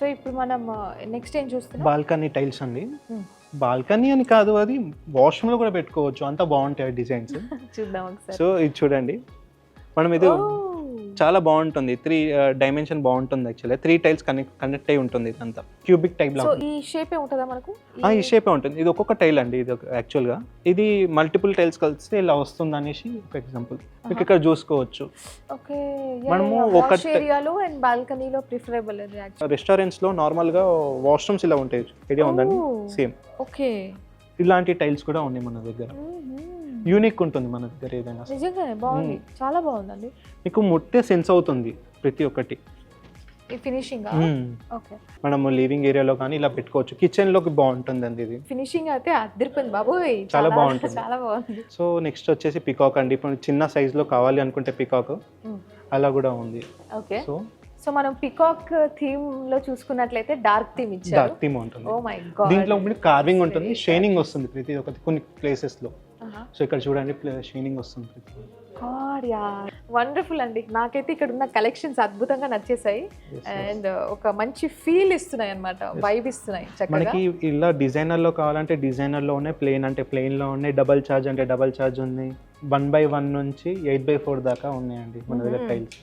So ఇప్పుడు మనం next ఏం చూస్తున్నాం? బాల్కనీ టైల్స్ అండి. Hmm. బాల్కనీ అని కాదు అది వాష్రూమ్లో కూడా పెట్టుకోవచ్చు. అంత బాగుంటాయి డిజైన్స్ చూద్దాం ఒకసారి. సో ఇది చూడండి. మనం ఇది. చాలా బాగుంటుంది. త్రీ డైమెన్షన్ బాగుంటుంది actually three tiles connect connect అయి ఉంటుంది ఇదంతా. క్యూబిక్ టైప్ లా ఈ షేప్ ఏ ఉంటుందా మనకు? ఈ షేపే ఉంటుంది. ఇది ఒక్కొక్క టైల్ అండి ఇది యాక్చువల్గా ఇది మల్టిపుల్ టైల్స్ కలిస్తే ఇలా వస్తుంది అనేసి ఒక ఎగ్జాంపుల్ మీకు ఇక్కడ చూసుకోవచ్చు. మనము అండ్ బాల్కనీలో ప్రిఫరబుల్ రెస్టారెంట్స్లో నార్మల్గా వాష్రూమ్స్ ఇలా ఉంటాయి. ఐడియా ఉందండి. Same okay. ఇలాంటి టైల్స్ కూడా ఉన్నాయి మన దగ్గర. యూనిక్ ఉంటుంది మన దగ్గర ఏదైనా నిజంగానే బాగుంది. చాలా బాగుందండి. మీకు ముట్టే సెన్స్ అవుతుంది ప్రతి ఒక్కటి. ఈ ఫినిషింగ్. ఓకే. మనము లివింగ్ ఏరియాలో కానీ ఇలా పెట్టుకోవచ్చు. కిచెన్లోకి బాగుంటుంది అండి ఇది. ఫినిషింగ్ అయితే అద్దరిపోయింది బాబోయ్. చాలా బాగుంటుంది. చాలా బాగుంది. సో నెక్స్ట్ వచ్చేసి పికాక్ అండి. ఇప్పుడు చిన్న size లో కావాలి అనుకుంటే పికాక్. అలా కూడా ఉంది. ఓకే. సో సో మనం పికాక్ థీమ్లో చూసుకున్నట్లయితే డార్క్ థీమ్ ఇచ్చారు. డార్క్ థీమ్ ఉంటుంది. ఓ మై గాడ్ దీంట్లో మీకు కార్వింగ్ ఉంటుంది. షైనింగ్ వస్తుంది ప్రతి ఒక్కటి కొన్ని ప్లేసెస్లో. Uh-huh. సో ఇక్కడ చూడండి షైనింగ్ వస్తుంది ప్రతి గాడ్ యా వండర్ఫుల్ అండి. నాకైతే ఇక్కడ ఉన్న కలెక్షన్స్ అద్భుతంగా నచ్చేసాయి. అండ్ ఒక మంచి ఫీల్ ఇస్తున్నాయి అన్నమాట. వైబ్ ఇస్తున్నాయి మనకి ఇలా డిజైనర్లో కావాలంటే డిజైనర్లో ఉన్నాయి ప్లెయిన్ అంటే ప్లెయిన్లో ఉన్నాయి డబల్ చార్జ్ అంటే డబల్ చార్జ్ ఉన్నాయి వన్ బై వన్ నుంచి ఎయిట్ బై ఫోర్ దాకా ఉన్నాయండి మన దగ్గర. టైల్స్